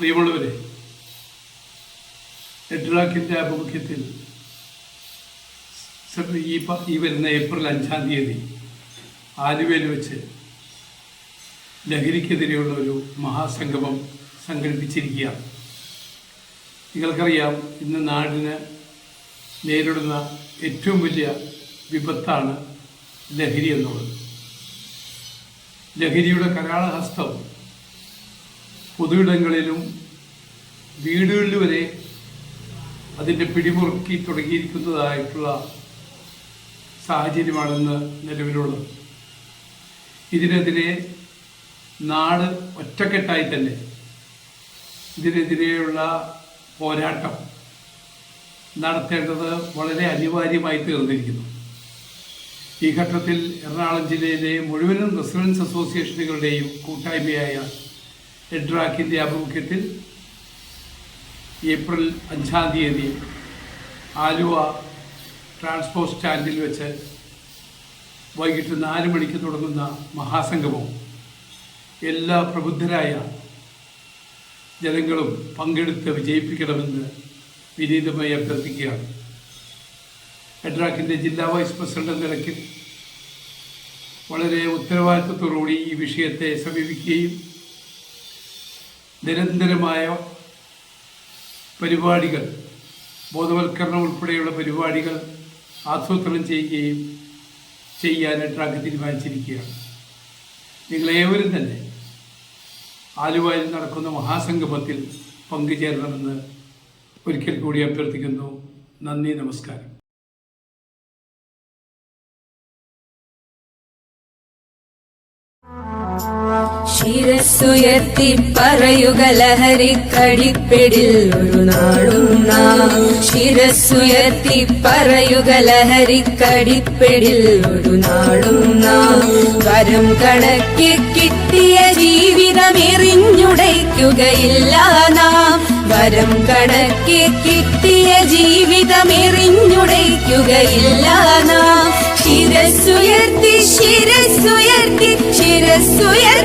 പ്രിയമുള്ളവരെ നെറ്റ്ലാക്കിന്റെ ആഭിമുഖ്യത്തിൽ ഈ ഈ വരുന്ന ഏപ്രിൽ അഞ്ചാം തീയതി ആലുവയിൽ വെച്ച് ലഹരിക്കെതിരെയുള്ള ഒരു മഹാസംഗമം സംഘടിപ്പിച്ചിരിക്കുകയാണ്. നിങ്ങൾക്കറിയാം ഇന്ന് നാടിന് നേരിടുന്ന ഏറ്റവും വലിയ വിപത്താണ് ലഹരി എന്നുള്ളത്. ലഹരിയുടെ കരാളഹസ്തം പൊതുയിടങ്ങളിലും വീടുകളിൽ വരെ അതിന്റെ പിടിമുറുക്കി തുടങ്ങിയിരിക്കുന്നതായിട്ടുള്ള സാഹചര്യമാണെന്ന് നിലവിലുള്ളത്. ഇതിനെതിരെ നാട് ഒറ്റക്കെട്ടായി തന്നെ ഇതിനെതിരെയുള്ള പോരാട്ടം നടത്തേണ്ടത് വളരെ അനിവാര്യമായി തീർന്നിരിക്കുന്നു. ഈ ഘട്ടത്തിൽ എറണാകുളം ജില്ലയിലെ മുഴുവനും റെസിഡൻസ് അസോസിയേഷനുകളുടെയും കൂട്ടായ്മയായ എഡ്രാക്കിന്റെ ആഭിമുഖ്യത്തിൽ ഏപ്രിൽ അഞ്ചാം തീയതി ആലുവ ട്രാൻസ്പോർട്ട് സ്റ്റാൻഡിൽ വെച്ച് വൈകിട്ട് നാല് മണിക്ക് തുടങ്ങുന്ന മഹാസംഗമം. എല്ലാ പ്രബുദ്ധരായ ജനങ്ങളും പങ്കെടുത്ത് വിജയിപ്പിക്കണമെന്ന് വിനീതമായി അഭ്യർത്ഥിക്കുകയാണ്. എഡ്രാക്കിന്റെ ജില്ലാ വൈസ് പ്രസിഡന്റ് എന്ന നിലയ്ക്ക് വളരെ ഉത്തരവാദിത്വത്തോടുകൂടി ഈ വിഷയത്തെ സമീപിക്കുകയും നിരന്തരമായ പരിപാടികൾ ബോധവൽക്കരണം ഉൾപ്പെടെയുള്ള പരിപാടികൾ ആസൂത്രണം ചെയ്യുകയും ചെയ്യാനായിട്ട് അങ്ങ് തീരുമാനിച്ചിരിക്കുകയാണ്. നിങ്ങളേവരും തന്നെ ആലുവയിൽ നടക്കുന്ന മഹാസംഗമത്തിൽ പങ്കുചേരണമെന്ന് ഒരിക്കൽ കൂടി അഭ്യർത്ഥിക്കുന്നു. നന്ദി നമസ്കാരം. ശിരസ്സുയർത്തി പറയുക ലഹരി കടിപ്പിടിൽ ഒരു നാടും നാം. ശിരസ്സുയർത്തി പറയുക ലഹരിക്കടിപ്പിടിൽ ഒരു നാടും നാം. വരം കണക്കി കിട്ടിയ ജീവിതം എറിഞ്ഞുടയ്ക്കുകയില്ല നാം. വരം കണക്കി കിട്ടിയ ജീവിതം എറിഞ്ഞുടയ്ക്കുകയില്ല നാം. ശിരസ്സുയർത്തി ശിരസ്സുയർത്തി ശിരസ്സുയർത്തി